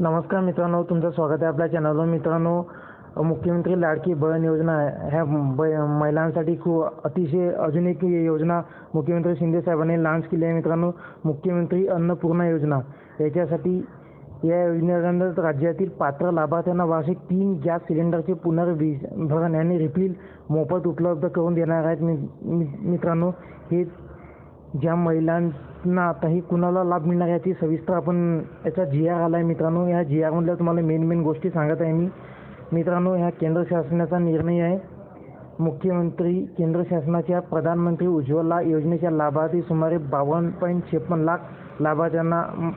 नमस्कार मित्रांनो तुमचं स्वागत आहे आपल्या चॅनलवर मित्रांनो मुख्यमंत्री लाडकी बहीण योजना ह्या ब महिलांसाठी खूप अतिशय अजून एक योजना मुख्यमंत्री शिंदे साहेबांनी लॉन्च केली आहे. मित्रांनो मुख्यमंत्री अन्नपूर्णा योजना. याच्यासाठी या योजनेअंतर्गत राज्यातील पात्र लाभार्थ्यांना वार्षिक तीन गॅस सिलेंडरचे पुनर्विभरण आणि रिफिल मोफत उपलब्ध करून देणार आहेत. मि मित्रांनो हे ज्या महिलां आताही कुणाला लाभ मिळणार याची सविस्तर आपण याचा जी आर आला आहे मित्रांनो. या जी आरमधल्या तुम्हाला मेन मेन गोष्टी सांगत आहे मी. मित्रांनो ह्या केंद्र शासनाचा निर्णय आहे. मुख्यमंत्री केंद्र शासनाच्या प्रधानमंत्री उज्ज्वला योजनेच्या लाभार्थी सुमारे बावन्न पॉईंट छप्पन लाख लाभार्थ्यांना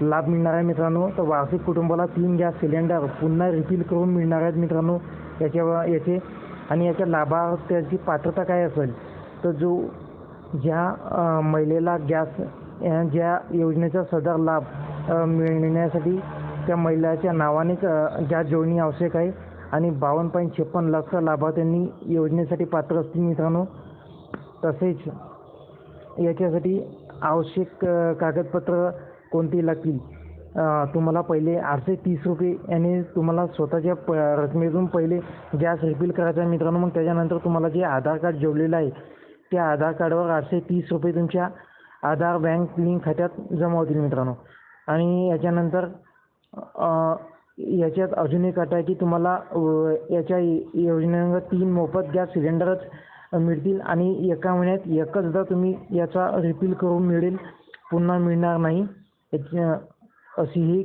लाभ मिळणार आहे मित्रांनो. तर वार्षिक कुटुंबाला तीन गॅस सिलेंडर पुन्हा रिफिल करून मिळणार आहेत मित्रांनो. याच्या याचे आणि याच्या लाभार्थ्याची पात्रता काय असेल? तर जो ज्या महिलेला गॅस ज्या योजनेचा सदर लाभ मिळण्यासाठी त्या महिलाच्या नावानेच गॅस जोडणी आवश्यक आहे आणि बावन्न पॉईंट छप्पन लाख लाभार्थ्यांनी योजनेसाठी पात्र असतील मित्रांनो तसेच याच्यासाठी आवश्यक कागदपत्र कोणती लागतील? तुम्हाला पहिले आठशे तीस रुपये याने तुम्हाला स्वतःच्या प रकमेतून पहिले गॅस रिफिल करायचा आहे मित्रांनो मग त्याच्यानंतर तुम्हाला जे आधार कार्ड जोडलेलं आहे त्या आधार कार्डवर आठशे तीस रुपये तुमच्या आधार बँक लिंक खात्यात जमा होतील मित्रांनो. आणि याच्यानंतर याच्यात अजून एक अट आहे की तुम्हाला याच्या योजनेअंतर्गत तीन मोफत गॅस सिलेंडरच मिळतील आणि एका महिन्यात एकचदा तुम्ही याचा रिफिल करून मिळेल पुन्हा मिळणार नाही. याची अशी ही